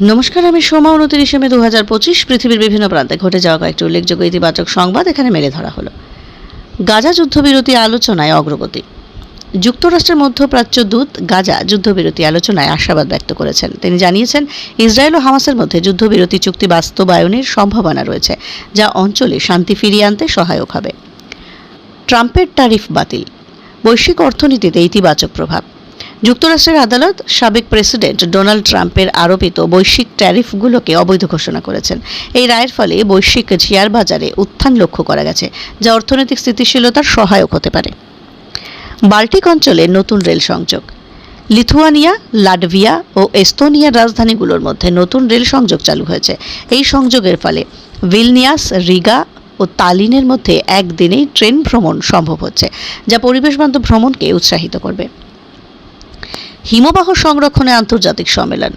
নমস্কার, আমি সোমা, উনতিরিশে মে দু হাজার পঁচিশ, পৃথিবীর বিভিন্ন প্রান্তে ঘটে যাওয়া কয়েকটি উল্লেখযোগ্য ইতিবাচক সংবাদ এখানে মেলে ধরা হলো। গাজা যুদ্ধবিরতি আলোচনায় অগ্রগতি। যুক্তরাষ্ট্রের মধ্যপ্রাচ্য দূত গাজা যুদ্ধবিরতি আলোচনায় আশাবাদ ব্যক্ত করেছেন। তিনি জানিয়েছেন, ইসরায়েল ও হামাসের মধ্যে যুদ্ধবিরতি চুক্তি বাস্তবায়নের সম্ভাবনা রয়েছে, যা অঞ্চলে শান্তি ফিরিয়ে আনতে সহায়ক হবে। ট্রাম্পের ট্যারিফ বাতিল। বৈশ্বিক অর্থনীতিতে ইতিবাচক প্রভাব। যুক্তরাষ্ট্রের আদালত সাবেক প্রেসিডেন্ট ডোনাল্ড ট্রাম্পের আরোপিত বৈশ্বিক ট্যারিফগুলোকে অবৈধ ঘোষণা করেছেন। এই রায়ের ফলে বৈশ্বিক শেয়ার বাজারে উত্থান লক্ষ্য করা গেছে, যা অর্থনৈতিক স্থিতিশীলতার সহায়ক হতে পারে। বাল্টিক অঞ্চলে নতুন রেল সংযোগ। লিথুয়ানিয়া, লাটভিয়া ও এস্তোনিয়ার রাজধানীগুলোর মধ্যে নতুন রেল সংযোগ চালু হয়েছে। এই সংযোগের ফলে ভিলনিয়াস, রিগা ও তালিনের মধ্যে একদিনেই ট্রেন ভ্রমণ সম্ভব হচ্ছে, যা পরিবেশবান্ধব ভ্রমণকে উৎসাহিত করবে। হিমবাহ সংরক্ষণে আন্তর্জাতিক সম্মেলন।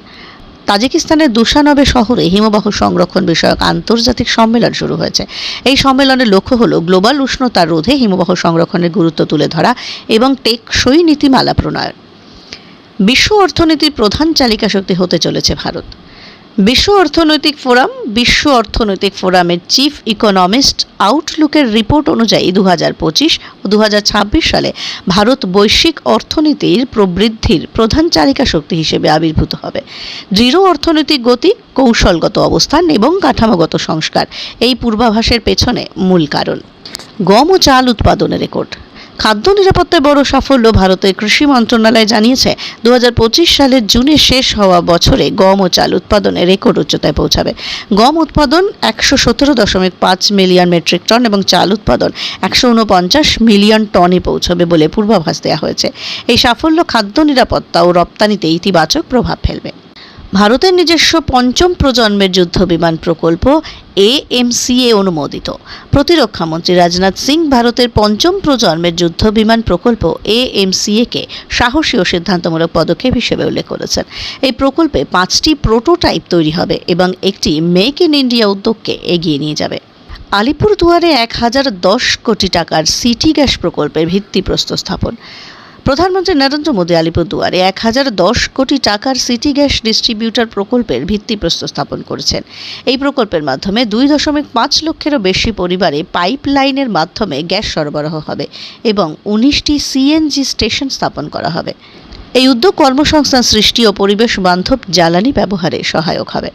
তাজিকিস্তানের দুশানবে শহরে হিমবাহ সংরক্ষণ বিষয়ক আন্তর্জাতিক সম্মেলন শুরু হয়েছে। এই সম্মেলনের লক্ষ্য হল গ্লোবাল উষ্ণতা রোধে হিমবাহ সংরক্ষণের গুরুত্ব তুলে ধরা এবং টেকসই নীতিমালা প্রণয়ন। বিশ্ব অর্থনীতির প্রধান চালিকা শক্তি হতে চলেছে ভারত। বিশ্ব অর্থনৈতিক ফোরাম, বিশ্ব অর্থনৈতিক ফোরামের চিফ ইকোনমিস্ট আউটলুকের রিপোর্ট অনুযায়ী দু হাজার পঁচিশ ও দু সালে ভারত বৈশ্বিক অর্থনীতির প্রবৃদ্ধির প্রধান চালিকা শক্তি হিসেবে আবির্ভূত হবে। দৃঢ় অর্থনৈতিক গতি, কৌশলগত অবস্থান এবং কাঠামোগত সংস্কার, এই পূর্বাভাসের পেছনে মূল কারণ। গম ও চাল উৎপাদনের রেকর্ড খাদ্য নিরাপত্তায় বড় সাফল্য ভারতের কৃষি মন্ত্রণালয় জানিয়েছে দু হাজার পঁচিশ সালের জুনে শেষ হওয়া বছরে গম ও চাল উৎপাদনে রেকর্ড উচ্চতায় পৌঁছাবে। গম উৎপাদন একশো সতেরো দশমিক পাঁচ মিলিয়ন মেট্রিক টন এবং চাল উৎপাদন একশো উনপঞ্চাশ মিলিয়ন টনে পৌঁছবে বলে পূর্বাভাস দেওয়া হয়েছে। এই সাফল্য খাদ্য নিরাপত্তা ও রপ্তানিতে ইতিবাচক প্রভাব ফেলবে। ভারতের নিজস্ব পঞ্চম প্রজন্মের যুদ্ধ বিমান প্রকল্প এএমসিএ অনুমোদিত। প্রতিরক্ষামন্ত্রী রাজনাথ সিং ভারতের পঞ্চম প্রজন্মের যুদ্ধ বিমান প্রকল্প এএমসিএ কে সাহসী ও সিদ্ধান্তমূলক পদক্ষেপ হিসেবে উল্লেখ করেছেন। এই প্রকল্পে পাঁচটি প্রোটোটাইপ তৈরি হবে এবং একটি মেক ইন ইন্ডিয়া উদ্যোগকে এগিয়ে নিয়ে যাবে। আলিপুরদুয়ারে এক হাজার দশ কোটি টাকার সিটি গ্যাস প্রকল্পের ভিত্তিপ্রস্তর স্থাপন। প্রধানমন্ত্রী নরেন্দ্র মোদী আলিপুরদুয়ারে এক হাজার দশ কোটি টাকার সিটি গ্যাস ডিস্ট্রিবিউটর প্রকল্পের ভিত্তিপ্রস্তর স্থাপন করেছেন। এই প্রকল্পের মাধ্যমে দুই দশমিক পাঁচ লক্ষেরও বেশি পরিবারে পাইপ লাইনের মাধ্যমে গ্যাস সরবরাহ হবে এবং উনিশটি সিএনজি স্টেশন স্থাপন করা হবে। এই উদ্যোগ কর্মসংস্থান, সৃষ্টি ও পরিবেশ বান্ধব জ্বালানি ব্যবহারে সহায়ক হবে।